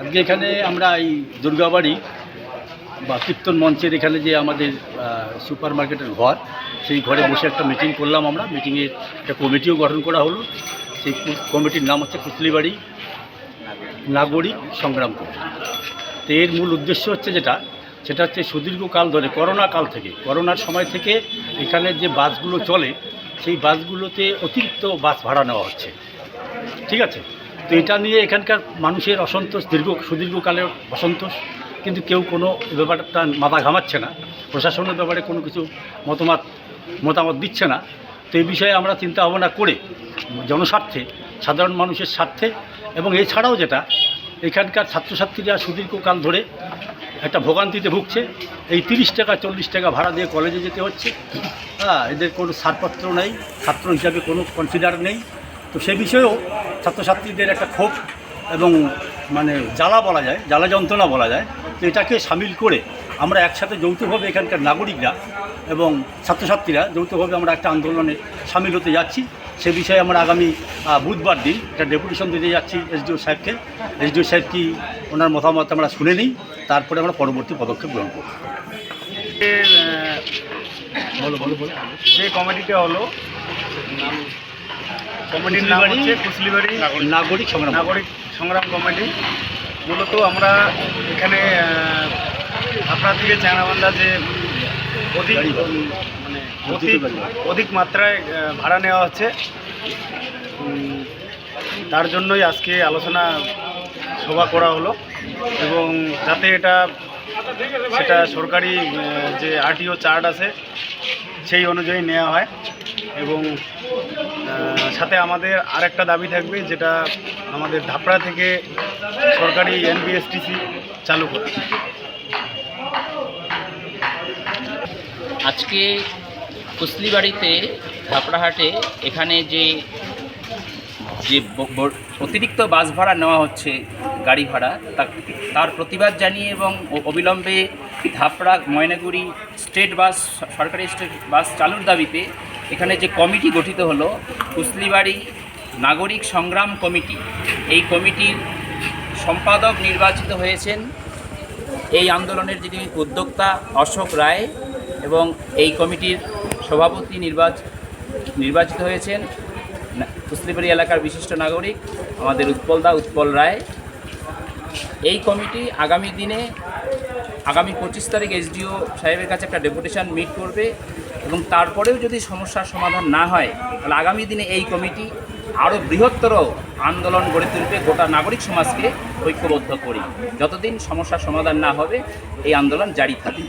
আজকে এখানে আমরা এই দুর্গাবাড়ি বা কীর্তন মঞ্চের এখানে যে আমাদের সুপার মার্কেটের ঘর, সেই ঘরে বসে একটা মিটিং করলাম আমরা। মিটিংয়ের একটা কমিটিও গঠন করা হলো। সেই কমিটির নাম হচ্ছে কুতলিবাড়ি নাগরিক সংগ্রাম কমিটি। তো এর মূল উদ্দেশ্য হচ্ছে যেটা, সেটা হচ্ছে সুদীর্ঘকাল ধরে, করোনা কাল থেকে, করোনার সময় থেকে এখানে যে বাসগুলো চলে, সেই বাসগুলোতে অতিরিক্ত বাস ভাড়া নেওয়া হচ্ছে। ঠিক আছে? তো এটা নিয়ে এখানকার মানুষের অসন্তোষ, দীর্ঘ, সুদীর্ঘকালের অসন্তোষ। কিন্তু কেউ কোনো ব্যাপারটা মাথা ঘামাচ্ছে না। প্রশাসনের ব্যাপারে কোনো কিছু মতামত মতামত দিচ্ছে না। তো এই বিষয়ে আমরা চিন্তা ভাবনা করে জনস্বার্থে, সাধারণ মানুষের স্বার্থে এবং এছাড়াও যেটা, এখানকার ছাত্রছাত্রীরা সুদীর্ঘকাল ধরে একটা ভোগান্তিতে ভুগছে। এই তিরিশ টাকা, চল্লিশ টাকা ভাড়া দিয়ে কলেজে যেতে হচ্ছে। হ্যাঁ এদের কোনো ছাড়পত্র নেই। ছাত্র হিসাবে কোনো কনসিডার নেই। তো সে বিষয়েও ছাত্রছাত্রীদের একটা ক্ষোভ এবং মানে জ্বালা বলা যায় জ্বালা যন্ত্রণা বলা যায় তো এটাকে সামিল করে আমরা একসাথে যৌথভাবে এখানকার নাগরিকরা এবং ছাত্রছাত্রীরা যৌথভাবে আমরা একটা আন্দোলনে সামিল হতে যাচ্ছি। সে বিষয়ে আমরা আগামী বুধবার দিন একটা ডেপুটেশন দিতে যাচ্ছি এসডিও সাহেবকে। এসডিও সাহেব কি ওনার মতামত আমরা শুনে নিই তারপরে আমরা পরবর্তী পদক্ষেপ গ্রহণ করব। বলো বলো বলো। যে কমিটিটা হলো কমিটির নাম হচ্ছে কুচলিবাড়ি নাগরিক। সংগ্রাম নাগরিক সংগ্রাম কমিটি। মূলত আমরা এখানে আপনার থেকে চায়নাবান্ধা যে অধিক মানে অধিক অধিক মাত্রায় ভাড়া নেওয়া হচ্ছে। তার জন্যই আজকে আলোচনা সভা করা হলো এবং যাতে এটা সেটা সরকারি যে আরটিও চার্ট আছে সেই অনুযায়ী নেওয়া হয় এবং সাথে আমাদের আরেকটা দাবি থাকবে, যেটা আমাদের ধাপড়া থেকে সরকারি এনবিএসটিসি চালু করা। আজকে কুসলিবাড়িতে ধাপড়াহাটে এখানে যে যে অতিরিক্ত বাস ভাড়া নেওয়া হচ্ছে গাড়ি ভাড়া তার প্রতিবাদ জানিয়ে এবং অবিলম্বে ধাপড়া ময়নাগুড়ি স্টেট বাস, সরকারি স্টেট বাস চালুর দাবিতে এখানে যে কমিটি গঠিত হলো কুসলিবাড়ি নাগরিক সংগ্রাম কমিটি, এই কমিটির সম্পাদক নির্বাচিত হয়েছেন এই আন্দোলনের যিনি উদ্যোক্তা অশোক রায় এবং এই কমিটির সভাপতি নির্বাচ, নির্বাচিত হয়েছেন কুসলিবাড়ি এলাকার বিশিষ্ট নাগরিক আমাদের উৎপলদা উৎপল রায়। এই কমিটি আগামী দিনে, আগামী পঁচিশ তারিখ এসডিও সাহেবের কাছে একটা ডেপুটেশন মিট করবে। এবং তারপরেও যদি সমস্যার সমাধান না হয়, তাহলে আগামী দিনে এই কমিটি আরও বৃহত্তর আন্দোলন গড়ে তুলবে, গোটা নাগরিক সমাজকে ঐক্যবদ্ধ করি। যতদিন সমস্যার সমাধান না হবে, এই আন্দোলন জারি থাকবে।